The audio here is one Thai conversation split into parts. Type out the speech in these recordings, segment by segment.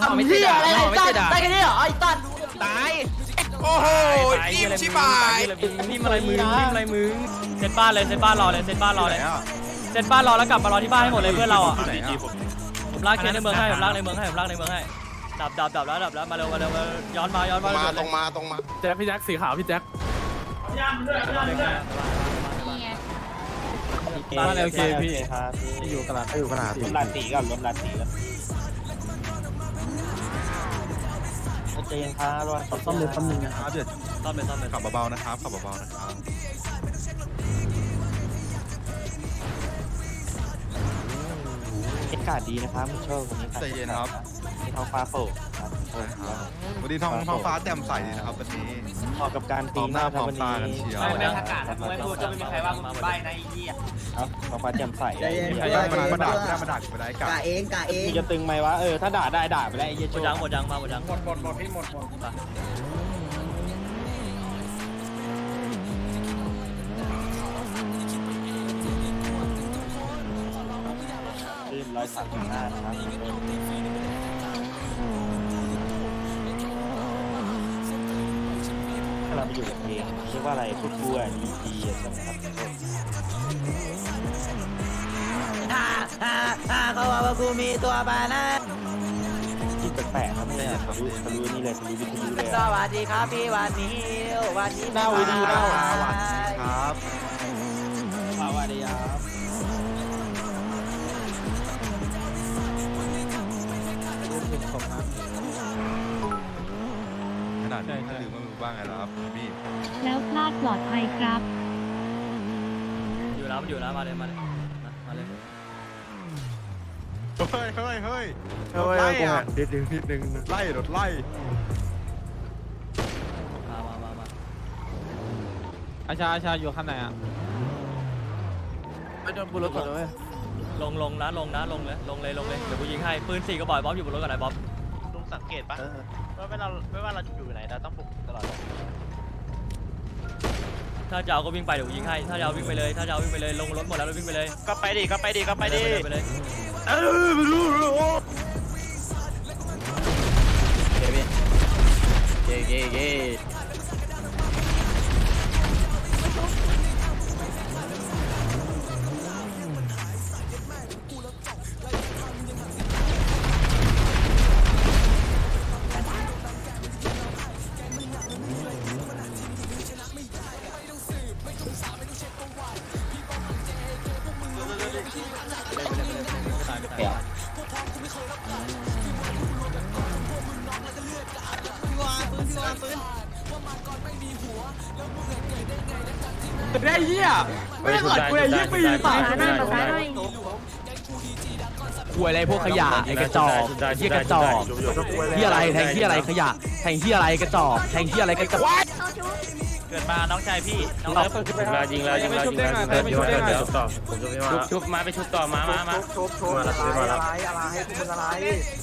ทำเหี้ยอะไรไอ้สัตว์ได้แค่นี้เหรอไอ้สัตว์ตายโอ้โหนิ่มชิบหายนิ่มอะไรมึงนิ่มอะไรมึงเซตบ้านเลยเซตบ้านรอเลยเซตบ้านรอเลยเซตบ้านรอแล้วกลับมารอที่บ้านให้หมดเลยเพื่อนเราอะผมลากเคสในเมืองให้ผมลากในเมืองให้ผมลากในเมืองให้ดับดับดับแล้วดับแล้วมาเร็วมาเร็วมาย้อนมาย้อนตรมางมาตรงมาตรงมาแจ็คพี่แจ็คสีขาวพี่แจ็คบ้านเร็วเคพี่ที่อยู่กระดาษอยู่ขนาดรถลาตีก่อนรถลาตีก่อน ใจเย็นครับรถต้องเลยคำหนึ่งนะครับเดี๋ยวซ่อมเลยซ่อมเลยขับเบาๆนะครับขับเบาๆนะครับ อากาศดีนะครับโชควันนี้ใจเย็นครับมีท้องฟ้าโปร่งครับวันนี้ท้องท้องฟ้าแจ่มใสดีนะครับวันนี้เหมาะกับการพร้ตีอมหน้าคพร้รัอบมวันตานี้กันเชียวไม่ไม่อากาศไม่พูดจะไม่มีใครว่ามึงใบ้นะไอ้เหี้ยครับท้องฟ้าแจ่มใสใครยังมาด่าไม่ได้มาด่ากูไม่ได้กะกะเองกะเองมึงจะตึงไหมวะเออถ้าด่าได้ด่าไปแล้วไอ้เหี้ยหมโชดคยังหมดยังมาหมดยังหมดหมดหมดพี่หมดหมด ขึ้นร้อยสามสิบห้านะครับถ้าเราไปอยู่กับเพลงเรียกว่าอะไรพูดกลัวดีดีใช่ไหมครับฮ่าฮ่าฮ่าเขาว่าว่ากูมีตัวบานะคิดแปลกๆครับเนี่ยทะลุทะลุนี่เลยทะลุวิทยุเลยสวัสดีครับพี่วันนี้วันนี้หน้าวิดีโอหน้าครับ ขนาดนี้ถ้าลืมว่ามึงบ้างไงล่ะครับพี่แล้วพลาดปลอดภัยครับ อยู่แล้วมันอยู่แล้วมาเลยมาเลยมาเลยเฮ้ยเฮ้ยเฮ้ยรถไล่อะนิดนึงนิดนึงไล่รถไล่มามามามาอาชาอาชาอยู่ข้างไหนอะไปโดนบุรุษก่อนเลยลงลงนะลงนะลงเลยลงเลยลงเลยเดี๋ยวกูยิงให้ปืนสี่กระบอกบ๊อบอยู่บนรถกับไหนบ๊อบลุงสังเก ตปะว่าไม่เราไม่ว่าเราจะอยู่ไหนเราต้องปลุกตลอดเลยถ้าจะเอาก็วิ่งไปเดี๋ยวกูยิงให้ ถ้าจะเอาวิ่งไปเลย ถ้าจะเอาวิ่งไปเลย ลงรถหมดแล้วเราวิ่งไปเลยก็ไปดิก็ไปดิก็ไปดิเลยไปเลยเย้เย้เย้ เลยยี่ปีป่ะกลัวอะไรพวกขยะไอ้กระจอกเหี้ยกระจอกเหี้ยอะไรแทงเหี้ยอะไรขยะแทงเหี้ยอะไรกระจอกแทงเหี้ยอะไรกระจอกเกิดมาน้องชายพี่น้องเลิฟยิงแล้วยิงแล้วยิงแล้วยิงแล้วยิงแล้วเดี๋ยวต่อผมจะไม่มาชุบมาไปชุบต่อมามามาชุบชุบมาแล้วมาแล้ว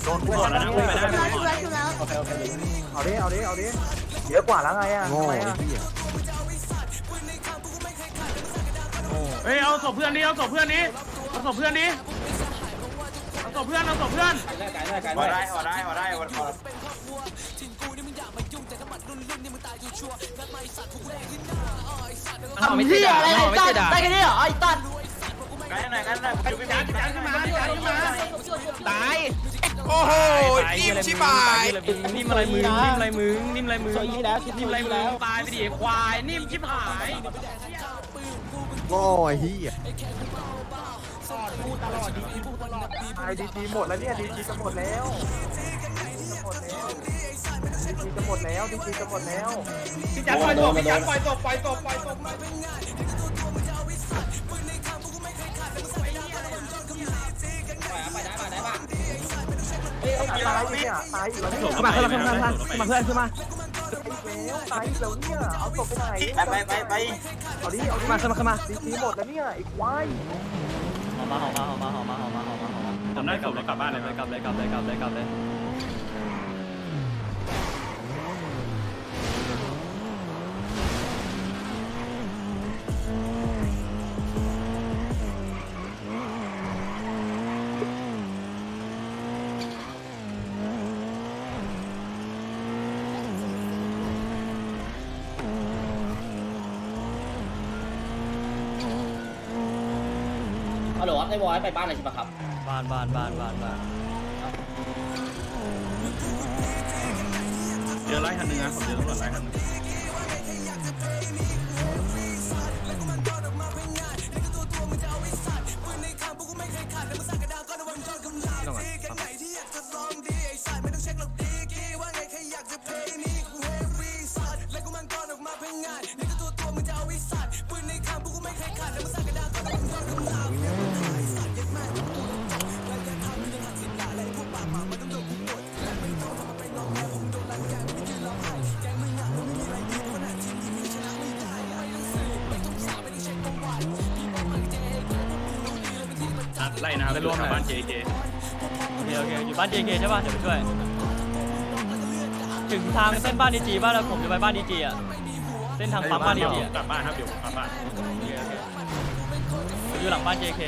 โดนกูก่อนแล้วนะกูไปแล้วโง่ไอ้เหี้ย เฮ้ยเอาศพเพื่อนนี้เอาศพเพื่อนนี้เอาศพเพื่อนนี้เอาศพเพื่อนเอาศพเพื่อนพอได้พอได้พอได้พอทำเหี้ยอะไรไอ้สัตว์ได้แค่นี้เหรอไอ้สัตว์กันหน่อยกันหน่อยชุบพี่พี่ขึ้นมาขึ้นมาตายโอ้โหนิ่มชิบหายนิ่มอะไรมึงนิ่มอะไรมึงนิ่มอะไรมึงโซยี่แล้วชิดนิ่มอะไรมึแล้งวตายไปดิควายนิ่มชิบหาย โง่ไอ้เหี้ยพี่จันปล่อยศพพี่จันปล่อยศพปล่อยศพปล่อยศพขึ้นมาขึ้นมาขึ้นมาขึ้นมาขึ้นมา เพื่อนขึ้นมาไปไปไปขึ้นมาขึ้นมาขึ้นมาออกมาออกมาออกมาออกมาออกมาออกมาออกมาทำได้กลับเลยกลับบ้านเลยกลับเลยกลับเลยกลับเลยกลับเลย ลไอ้บอยไปบ้านอะไรใช่ปะครับบ้านบ้านบ้านบ้านบ้านเจอไล่คันนึงนะผมเจอตำรวจไล่คันนึง ไล่นะครับรวมบ้าน JK โอเคโอเคอยู่บ้าน JK ใช่ป่ะเดี๋ยวไปช่วย ถึงทางเส้นบ้านดีจีบ้านแล้วผมจะไปบ้านดีจีอะ เส้นทางปั๊มบ้านดีจีอะกลับบ้านครับเดี๋ยวผมกลับบ้านโอเคโอเคผมอยู่หลังบ้าน JK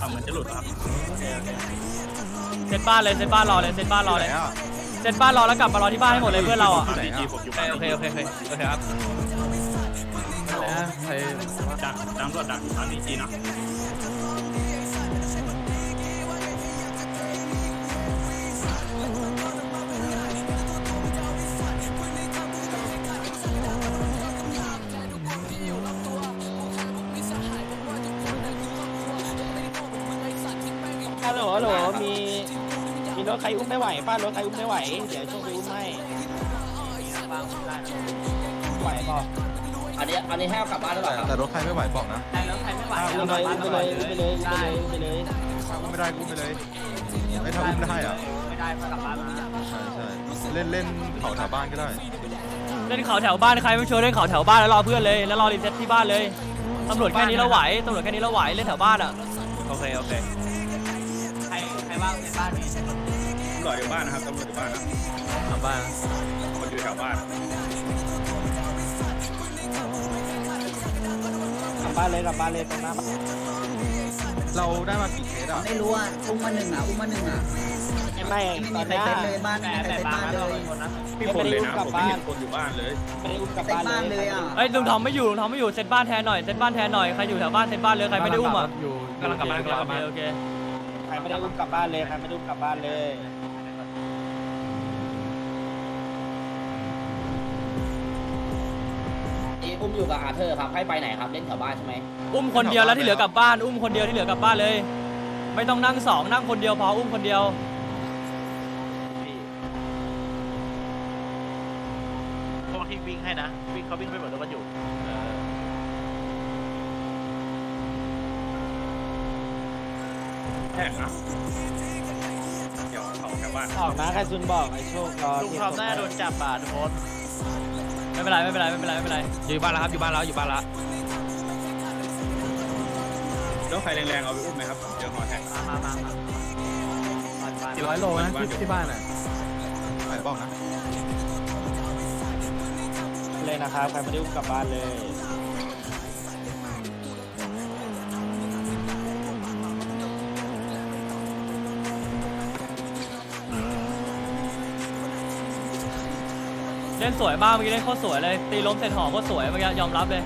ทำเหมือนจะหลุดครับเซตบ้านเลยเซตบ้านรอเลยเซตบ้านรอเลยเซตบ้านรอแล้วกลับมารอที่บ้านให้หมดเลยเพื่อนเราอะไหนครับผมอยู่บ้านโอเคโอเคโอเคโอเคครับ ใครดักตำรวจดักตามดีจีเนาะฮัลโหลฮัลโหลมีมีรถใครอุ้มไม่ไหวป้ารถใครอุ้มไม่ไหว เดี๋ยวช่วยไปอุ้มให้ไหวป่ะ อันนี้อันนี้ให้เอากลับบ้านหรือเปล่าครับแต่รถใครไม่ไหวบอกนะอุ้มไปอุ้มไปเลยอุ้มไปเลยอุ้มไปเลยอุ้มไปเลยอุ้มไม่ได้อุ้มไปเลยไม่ถ้าอุ้มได้อะไม่ได้ก็กลับบ้านใช่ใช่เล่นเล่นเขาแถวบ้านก็ได้เล่นเขาแถวบ้านใครไม่ช่วยเล่นเขาแถวบ้านแล้วรอเพื่อนเลยแล้วรอรีเซ็ตที่บ้านเลยตำรวจแค่นี้เราไหวตำรวจแค่นี้เราไหวเล่นแถวบ้านอะโอเคโอเคใครใครว่างในบ้านนี้ตำรวจอยู่บ้านนะครับตำรวจอยู่บ้านนะแถวบ้านคนอยู่แถวบ้าน บบ้านเลยกลับบ้านเลยตรงหน้าบ้านเราได้มากี่เคสอะไม่รู้อะอุ้มมาหนึ่งอะอุ้มมาหนึ่งอะไม่ไม่ตมีอนใครเนี้ยเซ็ตเลยบ้านไม่มีใครเซ็ตบ้านเลยพี่คนเลยนะผมไม่เห็นคนอยู่บ้านเลยไม่ได้อุ้มกลับเซ็ตบ้านบ้านเลเลยยอะเอ้ยลุงทอมไม่อยู่ลุงทอมไม่อยู่เซตบ้านแทนหน่อยเซตบ้านแทนหน่อยใครอยู่แถวบ้านเซตบ้านเลยใครไม่ได้อุ้มอะอยู่กำลังกลับบ้านกำลังกลับบ้านโอเคใครไม่ได้อุ้มกลับบ้านเลยใครไม่ได้อุ้มกลับบ้านเลย อุ้มอยู่กับอาเธอร์ครับ ให้ไปไหนครับ เล่นแถวบ้านใช่ไหมอุ้มคนเดียวแล้วที่เหลือกลับบ้าน อุ้มคนเดียวที่เหลือกลับบ้านเลย ไม่ต้องนั่งสองนั่งคนเดียวพออุ้มคนเดียวพวกที่วิ่งให้นะ วิ่งเขาวิ่งไปหมดแล้วก็อยู่แข่งนะเดี๋ยวเขาแถวบ้านออกนะใครซุนบอกไอ้โชครอลุงทอมน่าโดนจับอะทุกคน ไม่เป็นไรไม่เป็นไรไม่เป็นไรไม่เป็นไรอยู่บ้านแล้วครับอยู่บ้านแล้วอยู่บ้านแล้วแล้วใครแรงๆเอาไปอุ้มไหมครับเดี๋ยวขอแท็กมามามากี่ร้อยโลนะที่ที่บ้านอะใครบอกนะเลยนะครับใครไม่ได้อุ้มกลับบ้านเลย ล่นสวยมากเมื่อกี้เล่นโคตรสวยเลยตีล้มเสร็จหอมโคตรสวยเมื่อกี้ยอมรับเลย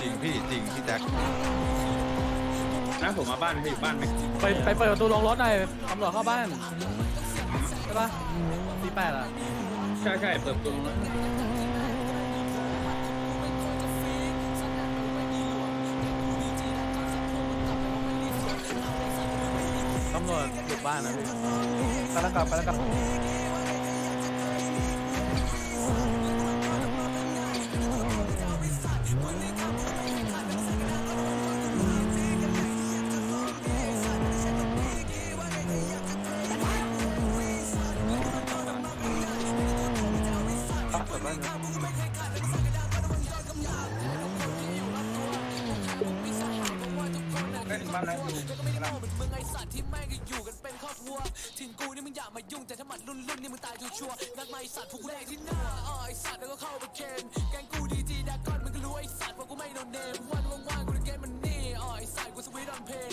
จริงพี่จริงพี่แจ็คนะผมมาบ้านให้อยู่บ้านไหมไปไปเปิดประตูลงรถหน่อยตำรวจเข้าบ้านใช่ปะที่แปดอะใช่ใช่เปิดประตูแล้วตำรวจบุกบ้านนะพี่ไปแล้วกลับไปแล้วกลับ เหมือนมึงไอสัตว์ที่แม่งก็อยู่กันเป็นครอบครัวถิ่นกูนี่มึงอยากมายุ่งแต่ถ้ามัดรุ่นรุ่นนี่มึงตายชัวร์นัดมาไอสัตว์พวกกูแดงที่หน้าอ๋อไอสัตว์แล้วก็เข้าไปเคนแกงกูดีจีดากอนมึงก็รู้ไอสัตว์ว่ากูไม่โดนเนมวันว่างๆกูเล่นเกมมันนี่อ๋อไอสัตว์กูสวีทออนเพน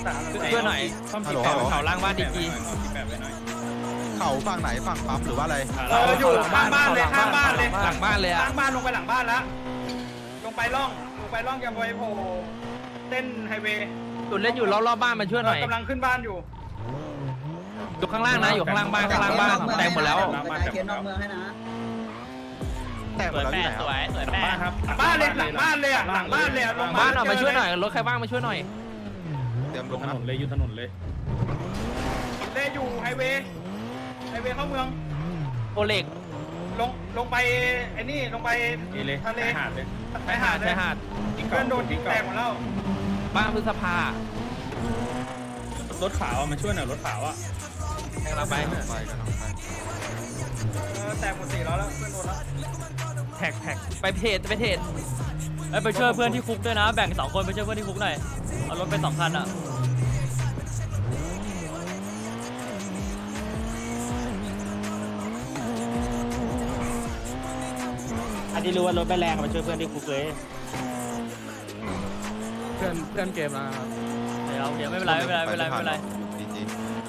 เพื่อนหน่อยฮัลโหลแปดเขาล่างบ้านดีกีเขาฝั่งไหนฝั่งปั๊มหรือว่าอะไรเอออยู่ข้างบ้านเลยข้างบ้านเลยหลังบ้านเลยอะข้างบ้านลงไปหลังบ้านแล้วลงไปล่องลงไปล่องจะไปโผล่เต้นไฮเวย์จุดเล่นอยู่รอบรอบๆบ้านมาช่วยหน่อยกำลังขึ้นบ้านอยู่อยู่ข้างล่างนะอยู่ข้างล่างบ้านข้างล่างบ้านแตกหมดแล้วเขียนนอกเมืองให้นะแต่หมดแล้วที่ไหนสครับวยสวยแม่ครับบ้านเลยหลังบ้านเลยอะหลังบ้านเลยอะลงบ้านหน่อยมาช่วยหน่อยรถใครบ้างมาช่วยหน่อย เตรียมลงนะเลยอยู่ไฮเวย์ไฮเวย์เข้าเมือง โอเล็กลงลงไปไอ้นี่ลงไปทะเลหาดเลยไปหาดเลชายยหาดเพื่อนโดนทิ้งแตกหมดแล้วบ้านพฤษภารถขาวมาช่วยหน่อยรถขาวอะแทงเราไป ไปกันไปแตกหมดสี่ล้อแล้วเพื่อนโดนแล้วแท็กแท็กไปเพจไปเพจเอ้ยไปช่วยเพื่อนที่คุกด้วยนะ แบ่งสองคนไปช่วยเพื่อนที่คุกหน่อย เอารถไปสองคันอะ นที่รู้ว่ารถไม่แรงมาช่วยเพื่อนที่คุกเลยเพื่อนเพื่อนเกมแล้วเดี๋ยวเดี๋ยวไม่เป็นไรไม่เป็นไรไม่เป็นไรไม่เป็นไรดีจี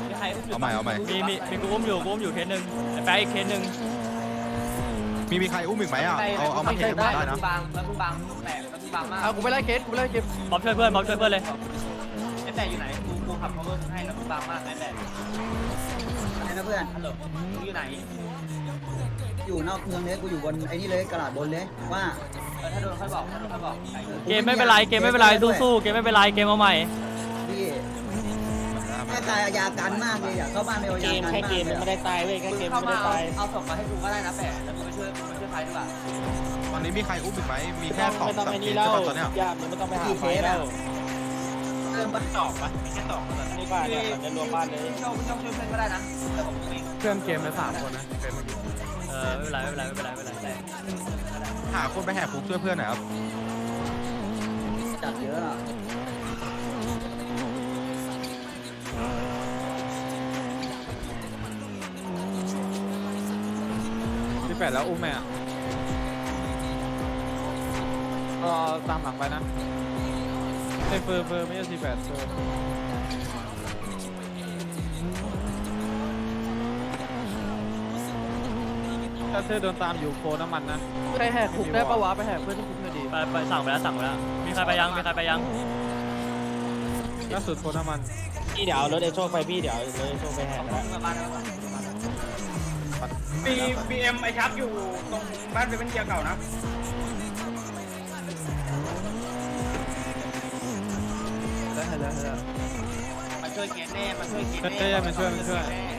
มีใครอุ้มอยู่เอาใหม่เอาใหม่ มีมีมีกูอุ้มอยู่กูอุ้มอยู่เคสหนึ่งไอ้แป๊ะอีกเคสหนึ่งมีมีใครอุ้มอีกไหมอะ เอาเอามาเห็นได้นะ บางแล้วกูบางแตกแล้วกูบางมากเอากูไปไล่เคสกูไปไล่เคสบ๊อบช่วยเพื่อนบ๊อบช่วยเพื่อนเลยไอ้แตกอยู่ไหนกูกูขับ cover ให้แล้วกูบางมากไอ้แตกไหนนะเพื่อนฮัลโหลมึงอยู่ไหน อยู่นอกเมืองเลยกูอยู่บนไอ้นี่เลยกระดาษบนเลยว่าเออถ้าโดนค่อยบอกถ้าโดนค่อยบอกไอ้เกมไม่เป็นไรเกมไม่เป็นไรสู้ๆเกมไม่เป็นไรเกมเอาใหม่พี่แม่ตายยากันมากเลยอยากเข้าบ้านไม่เอาเกยามกันแค่มากเกมเลยมันไม่ได้ตายเว้ยแค่มึงเกมเข้าไม่มาได้เอาตายเอาศพมาให้กูก็ได้นะแปะแล้วมึงไปช่วยมึงไปช่วยใครดีกว่าตอนนี้มีใครอุ้มอีกไหมมีแค่สองไม่ต้องสามไอ้เคนี่สแล้ใช่วป่ะตอนเนี้ยยามมันไม่ต้องไปหาไฟแล้วเริ่มปะตอกปะมีแค่ตอกแล้วนี่บ้านเนี่ยจะรวมบ้านเลยช่วยช่วยช่วยเพื่อนก็ได้นะแต่ผมเองเพื่อนเกมมาสามคนนะเอ อไม่เป็นไรไม่เป็นไรไม่เป็นไรไม่เป็นไร หาคนไปแหกคุกช่วยเพื่อนหน่อยครับ จัดเยอะอะสิบแปดแล้วอุ้มแม่ก็ตามหลังไปนะไอ้เฟอร์เฟอร์ไม่ใช่สิบแปดเฟอร์ ถ้าเธอโดนตามอยู่โคน้ำมันนะใครแหกคุกได้ปะวะไปแหกเพื่อนที่คุกหน่อยดีไปไปสั่งไปแล้วสั่งไปแล้ว มีใครไปยัง มีใครไปยัง ล่าสุดโคน้ำมันพี่เดี๋ยวเอารถเอโชคไปพี่เดี๋ยวเอารถเอโชคไปแหกแล้วมาบ้านแล้วมีบีเอ็มไอชักอยู่ตรงบ้านเป็นเกียร์เก่านะได้แล้วได้แล้วมาช่วยเกณฑ์แน่มาช่วยเกณฑ์เอ้แน่ยมาช่วยมาช่วยมาช่วย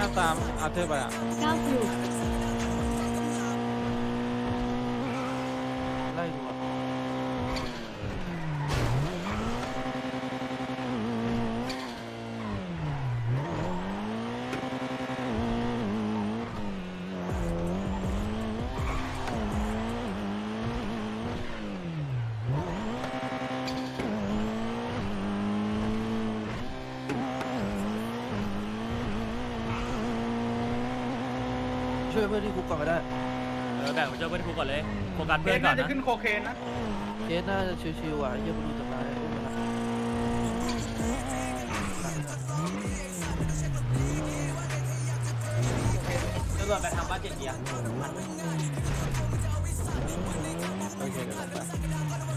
หน้าตามอาเธอร์ไปอะ เก้าปลุก ไล่ดูอะ ช่วยเพื่อนที่คุกก่อนก็ได้ เออแบ่งไปช่วยเพื่อนที่คุกก่อนเลยโฟ กัสเกเพื่อนณฑ์ก่อน่านจะนะขึ้นโคเคนนะเคสน่าจะชิวๆอะเยี่ยมดูจากไหนอุ้มมาละตำรวจไปทำบ้านเจ็ดเกียร์โอเคเดี๋ยวลงไป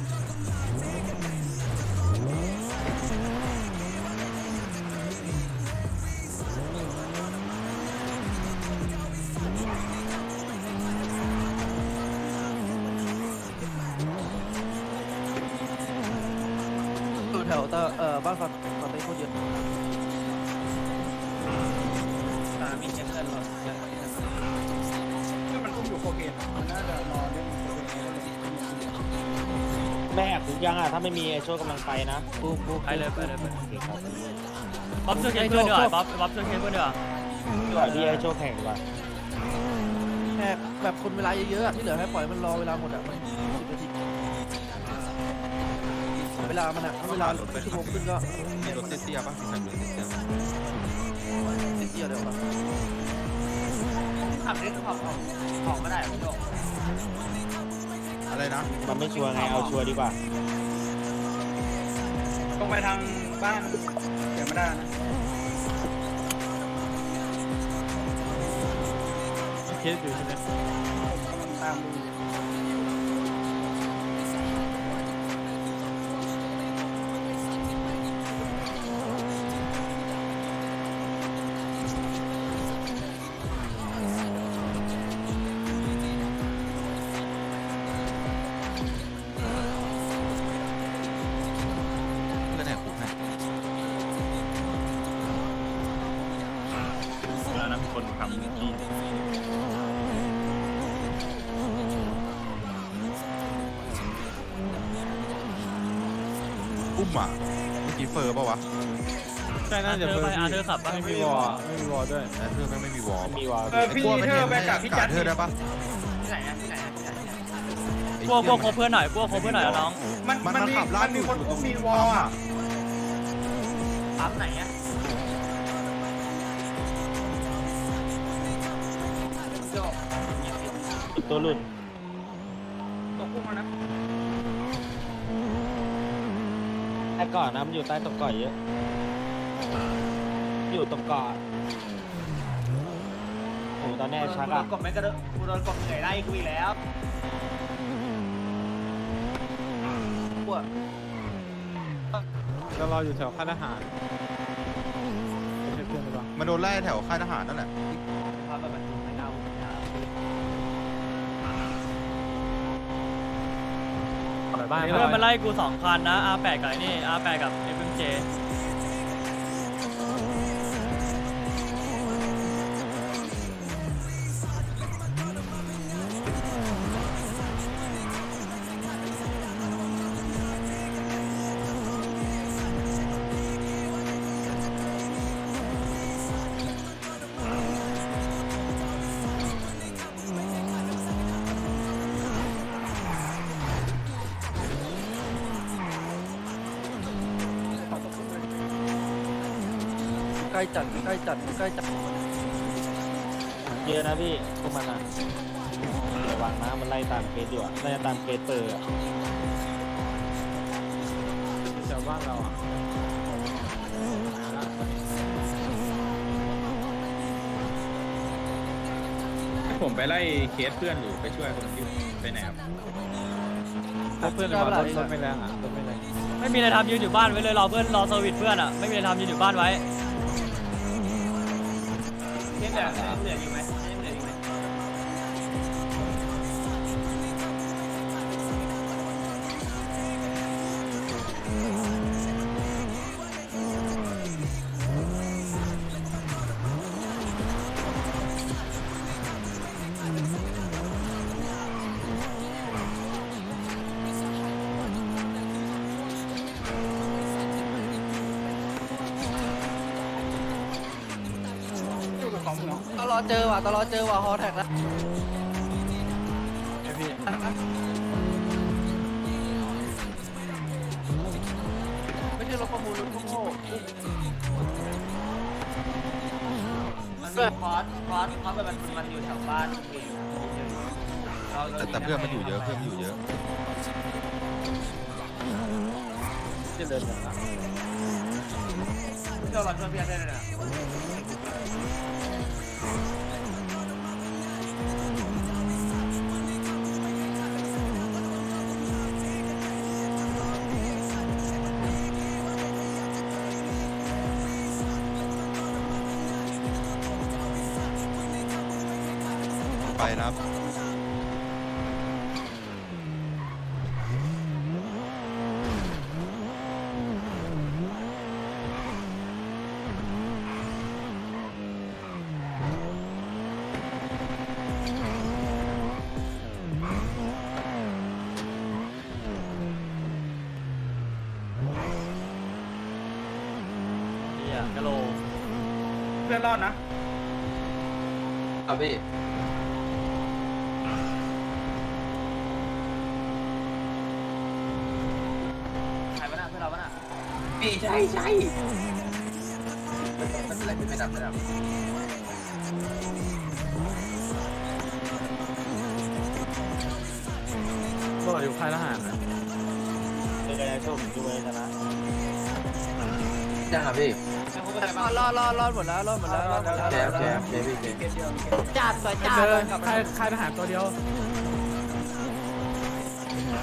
อเอ่อบ้านฝั่งฝั่งเต้นโคตรเยอะมีเช็คเพื่อนหรอคือมันอุ้มอยู่โคเคนมันน่าจะรอเรื่องโคเคนแม่แหกคุกยังอะ ถ้าไม่มีไอ้โชคกำลังไปนะปุ๊บปุ๊บไปเลยไปเลยไปเลย โอเคครับบ๊อบช่วยเคสเพื่อนดีกว่าบ๊อบบ๊อบช่วยเคสเพื่อนดีกว่าปล่อยพี่ไอ้โชคแข่งดีกว่าแค่แบบคนเวลาเยอะๆอะที่เหลือให้ปล่อยมันรอเวลาหมดอะมันสิบนาที เวลามันอะถ้าเวลาชั่วโมงขึ้นก็มีรถเตี้ยๆป่ะมีคันรถเตี้ยนิดเดียวเดี๋ยวมาขับเล่นของของของไม่ได้พี่โยอะไรนะ มันไม่ชัวร์ไง เอาชัวร์ดีกว่าตรงไปทางบ้านเดี๋ยวไม่ได้นะเคสอยู่ใช่ไหมตามมื อุ้มอะเมื่อกี้เฟอร์ป่ะวะใช่น่าจะเพื่อนอาร์เธอร์ขับป่ะไม่มีวอลไม่มีวอลด้วยแต่เธอแม่งไม่มีวอลมีวาเออพี่เธอไปกับพี่จัดเธอได้ปะที่ไหนอะที่ไหนอะที่ไหนอะพวกพวกคบเพื่อนหน่อยพวกคบเพื่อนหน่อยนะน้อง มันมันมันมันมีขับลามัดนมีคนอุ้มมีวอลอะปั๊มไหนอะตัวหลุด ตกพุ่งแล้วนะ แต่ก่อนนะ มันอยู่ใต้ตกก่อยเยอะ อยู่ตรงเกาะโอ้โหตอนแรกชักโดอะนกบไม่กระโดดกูโดนกบเหนื่อยไล่กูอีกแล้วก็รออยู่แถวค่ายทหารเพื่อนหรือเปล่ามันโดนไล่แถวค่ายทหารนั่นแหละ พาไปบรรทุกไม่เอา บ้าง เพื่อนมาไล่กูสองคันนะ R8 กับไอ้นี่ R8 กับ FMJ ล้จัดใกล้จัดใกล้จัดเยอะนะพี่พวกมันอะระวังนะมันไล่ตามเคสอยู่อะไล่ตามเคสเตอร์อะแถวบ้านเราอะผมไปไล่เคสเพื่อนอยู่ไปช่วยคนที่ไปไหนครับเพื่อนรถรถไม่แรงอะรถไม่แรงไม่มีอะไรทำยืนอยู่บ้านไว้เลยรอเพื่อนรอเซอร์วิสเพื่อนอะไม่มีอะไรทำยืนอยู่บ้านไว้ เคสเหลือเหลืออยู่ไหมเคสเหลืออยู่ไหม ว่ะตลอดเจอว่ะฮอแท็กแล้วไม่ใช่รถประมูลรถโง่มันมีคอร์สคอร์สคอร์สมันมันอยู่แถวบ้านเองเราแต่แต่เพื่อนมันอยู่เยอะเพื่อนมันอยู่เยอะจะเดินกันนะเพื่อนเราช่วยเพื่อนได้เลยนะ นะครับ เฮีะโหลเพื่อนรอดนะ ครับพี่ ใช่ใช่ไม่เป็นไรไม่ดับไม่ดับก็อยู่ค่ายทหารนะเป็นไงโชคดีด้วยชนะยังครับพี่รอดรอดรอดหมดแล้วรอดหมดแล้วรอดหมดแล้วแกแกแกพี่แกจัดสวยจัดค่ายค่ายทหารตัวเดียว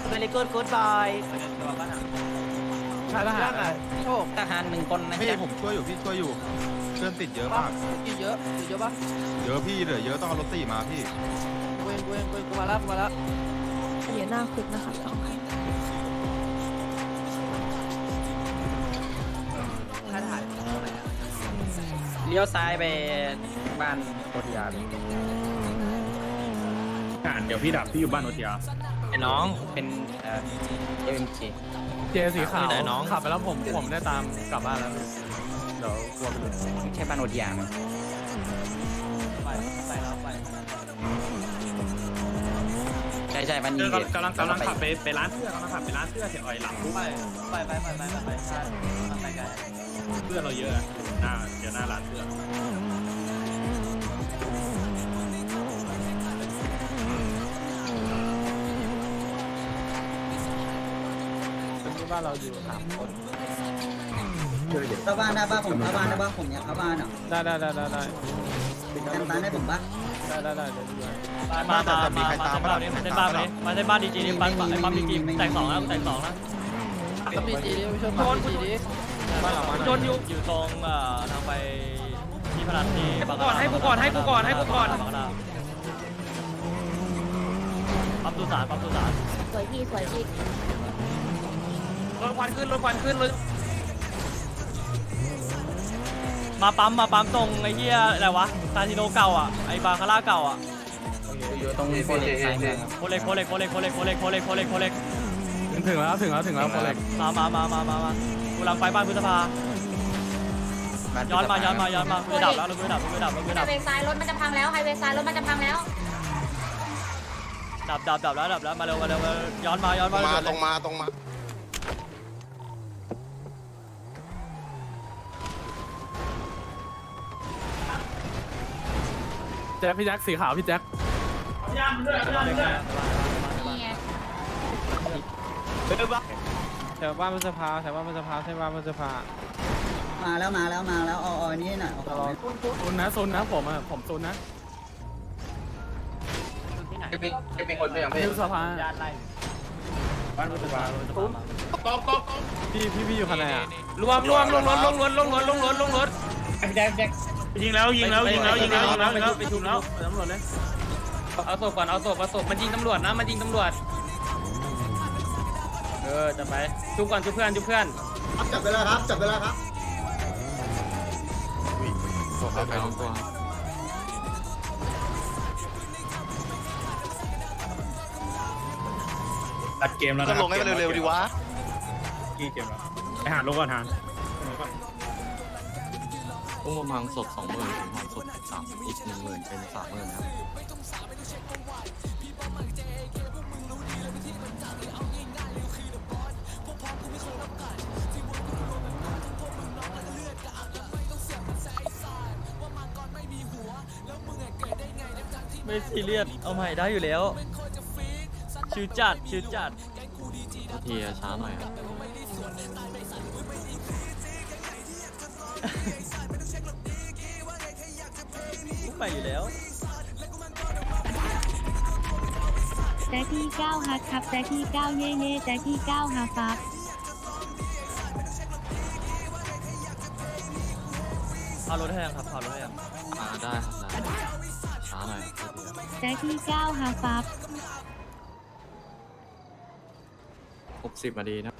เวลีกูดกูดบอย ค่ายทหารนะโชคทหารหนึ่งคนนะพี่ผมช่วยอยู่พี่ช่วยอยู่เพื่อนติดเยอะมากเยอะเยอะปะเยอะพี่เหลือเยอะต้องเอารถสี่มาพี่ กูเองกูเองกูเองกูมาแล้วกูมาแล้วเหรียญหน้าคุกนะคะสองพันทหารเลี้ยวซ้ายไปบ้านโคตรยาเลยเดี๋ยวพี่ดับพี่อยู่บ้านโอทีอาร์ไอ้น้องเป็นเอ่อเอ็มจี เจสีขาวน้อง ขับไปแล้วผมผมได้ตามกลับบ้านแล้วเดี๋ยวกลัวไปเลยไม่ใช่บ้านโอทีอาร์มั้ยไปไปแล้วไปใช่ใช่บ้านนี้กำลังกำลังขับไปไปร้านเสื้อกำลังขับไปร้านเสื้อเสียงอ่อยหลังปุ๊บไปไปไปไปไปไปใช่ไปไกลเพื่อนเราเยอะอะหน้าเดี๋ยวหน้าร้านเสื้อ บ้านเราอยู่สามคนเข้าบ้านได้ป่ะผมเข้าบ้านได้ป่ะผมอยากเข้าบ้านอะได้ได้ได้ได้ได้แอมตานได้ผมป่ะได้ได้ได้เดี๋ยวดูให้มามามามามาเส้นบ้านนี้มาเส้นบ้านนี้มาเส้นบ้านดีจีนี่ปั๊มไอ้ปั๊มดีจีแตกสองแล้วแตกสองแล้วก็มีจีดิช่วยผมจีดิบ้านหลังมันจนอยู่อยู่ตรงเอ่อทางไปที่พนัสที่ให้กูก่อนให้กูก่อนให้กูก่อนให้กูก่อนปั๊มตุสารปั๊มตุสารสวยพี่สวยพี่ รถควันขึ้นรถควันขึ้นรถมาปั๊มมาปั๊มตรงไอ้เหี้ยอะไรวะคาสิโนเก่าอะไอ้บาคาร่าเก่าอะอยู่ตรงโฟเล็กซ้ายมือโคเล็กโคเล็กโคเล็กโคเล็กโคเล็กโคเล็กโคเล็กโคเล็กถึงแล้วถึงแล้วถึงแล้วโคเล็กมามามามามามากูลังไปบ้านพุทธภาย้อนมาย้อนมาย้อนมากูดับแล้วกูดับกูดับกูไฮดับเวย์ซ้ายรถมันจะพังแล้วไฮเวย์ซ้ายรถมันจะพังแล้วดับดับดับแล้วดับแล้วมาเร็วมาเร็วย้อนมาย้อนตรมางมาตรงมาตรงมา แจ็คพี่แจ็คสีขาวพี่แจ็คนี่ไงแถวบ้านพฤษภาแถวบ้านพฤษภาใช่บ้านพฤษภามาแล้วมาแล้วมาแล้วเอาเอานี่หน่อยเอารอโซนนะโซนนะผมอะผมโซนนะจะเป็นจะเป็นคนเป็นยังพพี่ฤษภาญาติไล่บ้านพฤษภาตกตกพี่พี่พี่อยู่ข้างในอะรวมรวมลงรถลงรถลงรถลงรถลงรถแจ็คแจ็ค ยิงแล้วยิงแล้วยิงแล้วยิงแล้วยิงแล้วยิงแล้วไปชุบแล้วตำรวจเลยเอาศพก่อนเอาศพเอาศพมันยิงตำรวจนะมันยิงตำรวจเออจะไปชุบก่อนชุบเพื่อนชุบเพื่อนจับเวลาครับจับเวลาครับตัดเกมแล้วก็ลงให้มันเร็วๆดีวะกี่เกมแล้วไปหาลงก่อนหา อุ้มประมาณศพสองหมื่นผมทำศพสามอีกหนึ่งหมื่นเป็นสามหมื่นครับไม่ซีเรียสเอาใหม่ได้อยู่แล้ว ชิวจัด ชิวจัดทีช้าหน่อยครับ ทุกไปอยู่แล้วแจ็คที่9ฮัทครับแจ็คที่9เย่เย่แจ็คที่9ฮาฟับเอารถให้ยังครับเอารถให้ยังอ่าได้ครับได้ช้าหน่อยครับแจ็คที่9ฮาฟับหกสิบนาทีนะ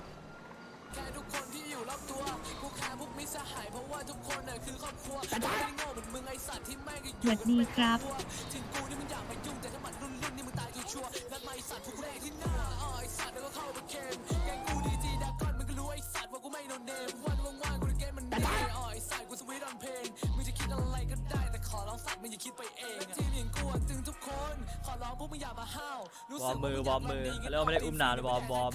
ัสดีครับวอมมือวอมมือแล้วไม่ได้อุ้มนานวอมวอม